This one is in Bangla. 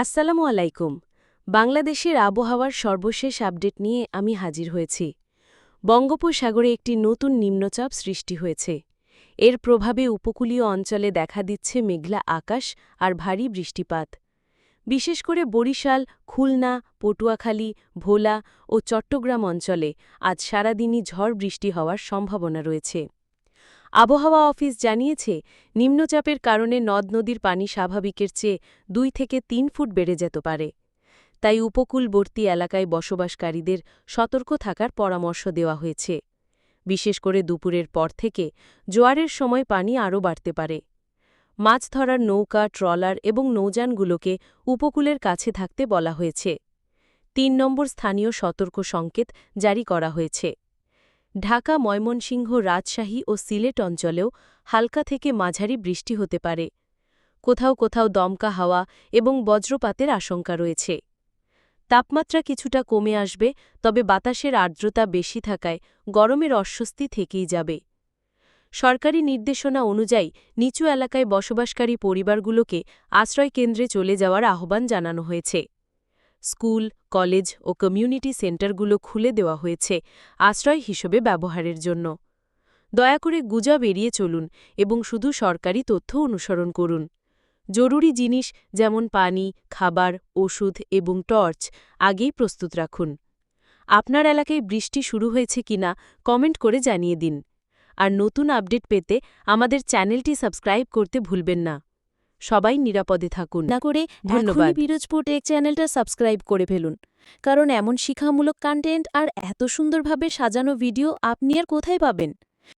আসসালামু আলাইকুম। বাংলাদেশের আবহাওয়ার সর্বশেষ আপডেট নিয়ে আমি হাজির হয়েছি। বঙ্গোপসাগরে একটি নতুন নিম্নচাপ সৃষ্টি হয়েছে। এর প্রভাবে উপকূলীয় অঞ্চলে দেখা দিচ্ছে মেঘলা আকাশ আর ভারী বৃষ্টিপাত। বিশেষ করে বরিশাল, খুলনা, পটুয়াখালী, ভোলা ও চট্টগ্রাম অঞ্চলে আজ সারাদিনই ঝড় বৃষ্টি হওয়ার সম্ভাবনা রয়েছে। আবহাওয়া অফিস জানিয়েছে, নিম্নচাপের কারণে নদ নদীর পানি স্বাভাবিকের চেয়ে দুই থেকে তিন ফুট বেড়ে যেতে পারে। তাই উপকূলবর্তী এলাকায় বসবাসকারীদের সতর্ক থাকার পরামর্শ দেওয়া হয়েছে। বিশেষ করে দুপুরের পর থেকে জোয়ারের সময় পানি আরও বাড়তে পারে। মাছ ধরার নৌকা, ট্রলার এবং নৌযানগুলোকে উপকূলের কাছে থাকতে বলা হয়েছে। তিন নম্বর স্থানীয় সতর্ক সংকেত জারি করা হয়েছে। ঢাকা, ময়মনসিংহ রাজশাহী ও সিলেট অঞ্চলেও হালকা থেকে মাঝারি বৃষ্টি হতে পারে। কোথাও কোথাও দমকা হাওয়া এবং বজ্রপাতের আশঙ্কা রয়েছে। তাপমাত্রা কিছুটা কমে আসবে, তবে বাতাসের আর্দ্রতা বেশি থাকায় গরমের অস্বস্তি থেকেই যাবে। সরকারি নির্দেশনা অনুযায়ী নিচু এলাকায় বসবাসকারী পরিবারগুলোকে আশ্রয়কেন্দ্রে চলে যাওয়ার আহ্বান জানানো হয়েছে। স্কুল, কলেজ ও কমিউনিটি সেন্টারগুলো খুলে দেওয়া হয়েছে আশ্রয় হিসেবে ব্যবহারের জন্য। দয়া করে গুজব এড়িয়ে চলুন এবং শুধু সরকারি তথ্য অনুসরণ করুন। জরুরি জিনিস যেমন পানি, খাবার, ওষুধ এবং টর্চ আগেই প্রস্তুত রাখুন। আপনার এলাকায় বৃষ্টি শুরু হয়েছে কিনা কমেন্ট করে জানিয়ে দিন। আর নতুন আপডেট পেতে আমাদের চ্যানেলটি সাবস্ক্রাইব করতে ভুলবেন না। সবাই নিরাপদে থাকুন। না করে ধন্যবাদ। বিরোজপুর টেক চ্যানেলটা সাবস্ক্রাইব করে ফেলুন। কারণ এমন শিক্ষামূলক কন্টেন্ট আর এত সুন্দরভাবে সাজানো ভিডিও আপনি আর কোথায় পাবেন?